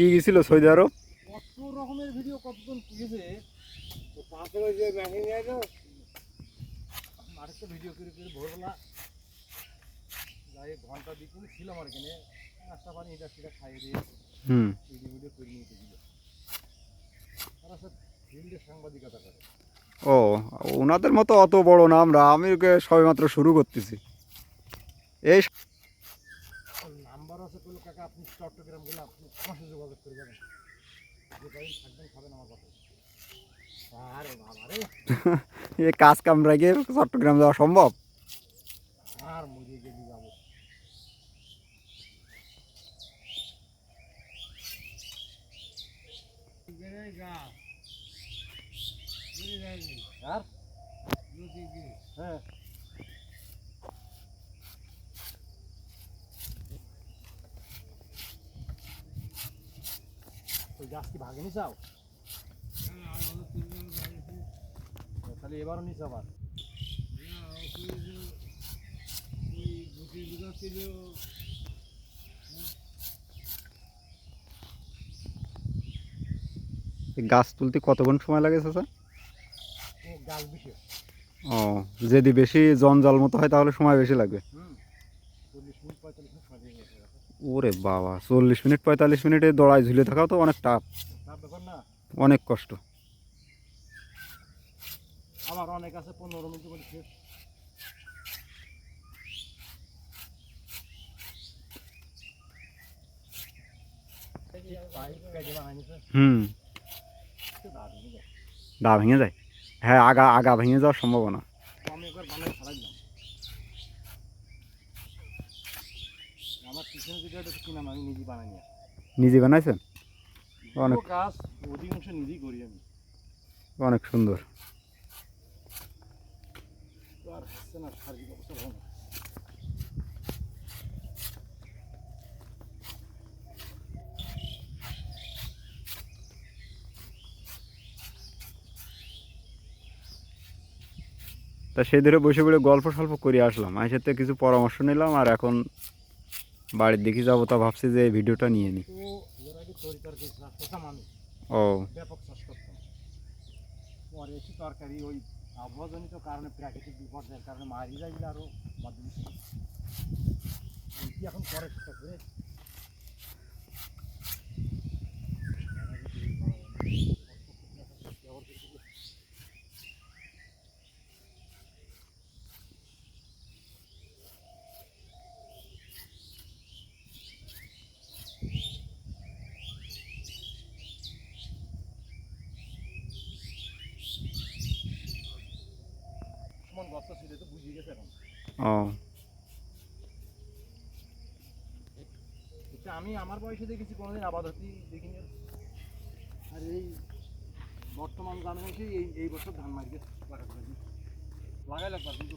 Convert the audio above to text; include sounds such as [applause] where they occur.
কি গেছিল সৌদি আরব? কত রকমের ভিডিও কতজন তো ওই যে মেশিন আছে আরেকটা ভিডিও করে করে ভোরবেলা যাই ঘণ্টা দিকুন ছিলাম আর এখানে। নাস্তা পানি এটা সেটা খাইয়ে দিয়ে হুম। ভিডিও ভিডিও করে নিয়ে দিল তারা সব ফিল্ডে সাংবাদিকতা করে। ও ওনাদের মতো অত বড় না আমরা আমি ওকে সবেমাত্র শুরু করতেছি। এই নাম্বার আছে করল কাকা আপনি চট্টগ্রাম গেলে আপনি আমার সাথে যোগাযোগ করে যাবেন। যে কদিন থাকবেন খাবেন আমার কথা। আরে বাবা রে। [laughs] এই কাজ কাম রেখে চট্টগ্রাম যাওয়া সম্ভব? আর মরে গেলি যাব। আর? হ্যাঁ। ওই গাছ কি চাও তাহলে এবারও নিস আবার। গাছ তুলতে কতক্ষণ সময় লাগে চাচা? ও যদি বেশি জঞ্জাল মতো হয় তাহলে সময় বেশি লাগবে। চল্লিশ মিনিট পঁয়তাল্লিশ মিনিট সময় লেগে গেছে ওরে বাবা চল্লিশ মিনিট পঁয়তাল্লিশ মিনিটে দড়ায় ঝুলে থাকাও তো অনেক টাফ। অনেক কষ্ট। আমার অনেক আছে পনেরো মিনিট করে শেষ। পাইপ কেটে বানাই নিছে, হুম। দা ভেঙে যায়। হ্যাঁ আগা আগা ভেঙে যাওয়ার সম্ভাবনা তো আমি একবার বানাই ছাড়াই দিলাম আমার পিছনে যেটা কিনাম আমি নিজে বানাই নিয়ে নিজে বানাইছেন? অনেক। কাজ অধিকাংশ নিজেই করি আমি। অনেক সুন্দর। আর হচ্ছে না শারীরিক অবস্থা ভালো না। তা সেই ধরে বসে বসে গল্প সল্প করে আসলাম। আমি সাথে কিছু পরামর্শ নিলাম আর এখন বাড়ির দিকে যাব তা ভাবছি যে এই ভিডিওটা নিয়ে নিই। ও তরকারি ওই আবহাওয়াজনিত কারণে প্রাকৃতিক বিপর্যয়ের কারণে মারি যাইলে আরও এখন পরে করে এটা আমি আমার বয়সে দেখেছি, কোনোদিন আবাদ হতে দেখিনি। আর এই বর্তমান জানা এই এই বছর ধান মারি লাগাই লাগবে কিন্তু।